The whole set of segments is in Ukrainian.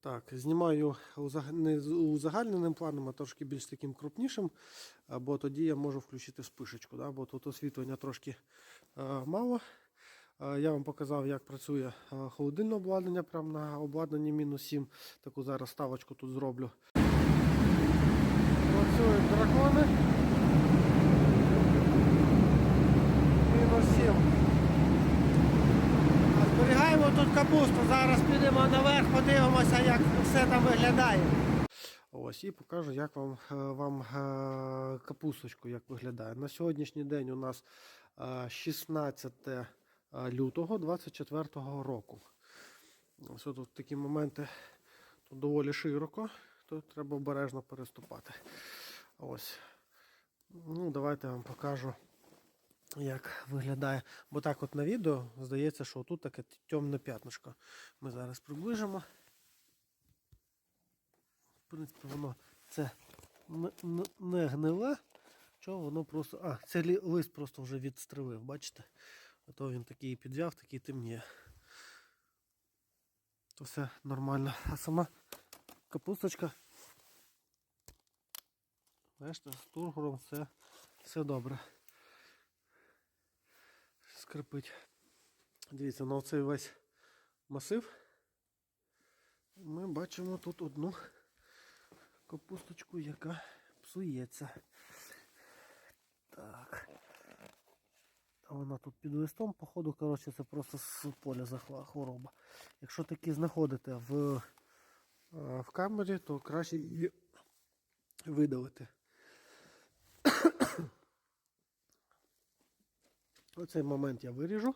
Так, знімаю не з узагальненим планом, а трошки більш таким крупнішим, бо тоді я можу включити спишечку, да? бо тут освітлення трошки е, мало. Е, Я вам показав, як працює е, холодильне обладнання прямо на обладнанні мінус 7. Таку зараз ставочку тут зроблю. Працюють дракони. Мінус 7. Зберігаємо тут капусту. Зараз підемо наверх, подивимося, як все там виглядає. Ось і покажу, як вам, е, вам е, капусточку як виглядає. На сьогоднішній день у нас е, 16 е, лютого 24 року. Ось тут такі моменти тут доволі широко, тут треба обережно переступати. Ось. Ну, давайте я вам покажу як виглядає. Бо так от на відео здається, що тут таке темне п'ятнишко. Ми зараз приближимо. В принципі, воно це не гниле, що воно просто. А, це лист просто вже відстривив, бачите? А то він такий підв'яв, такий темніє. То все нормально. А сама капусточка. Бачите, з тургором все, все добре скрипить. Дивіться, на оцей весь масив. Ми бачимо тут одну капусточку, яка псується. Так. А вона тут під листом, походу, коротше, це просто з поля хвороба. Якщо такі знаходите в, е, в камері, то краще її видалити. Оцей момент я виріжу.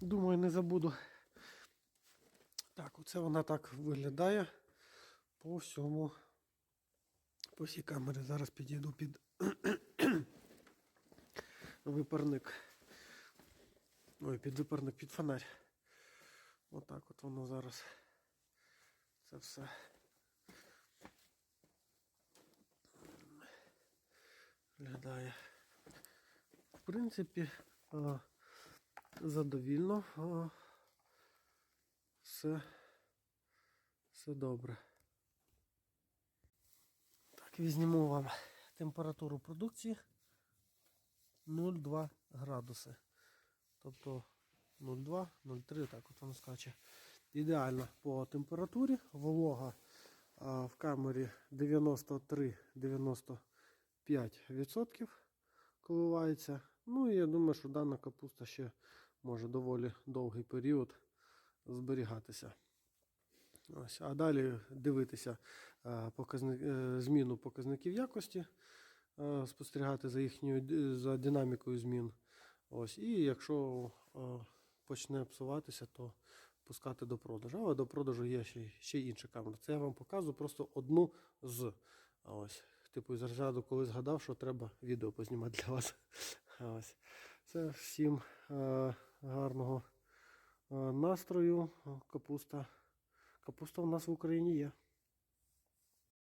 Думаю, не забуду. Так, оце вона так виглядає по всьому. По всій камері. Зараз підійду під випарник. Ой, під випарник, під фонарь. Отак от воно зараз. Це все. Виглядає. В принципі, задовільно. е, Все, все добре. Так, візьмемо вам температуру продукції 0,2 градуси. Тобто 0,2, 0,3, так от воно скаче. Ідеально по температурі. Волога а, в камері 93-95% коливається. Ну і я думаю, що дана капуста ще може доволі довгий період зберігатися. Ось, а далі дивитися е, показни... е, зміну показників якості, е, спостерігати за їхньою за динамікою змін. Ось, і якщо почне псуватися, то пускати до продажу. Але до продажу є ще, ще інша камера. Це я вам показую просто одну з. Ось. Типу, з розряду, коли згадав, що треба відео познімати для вас. Ось. Це всім е, гарного е, настрою. Капуста. Капуста у нас в Україні є.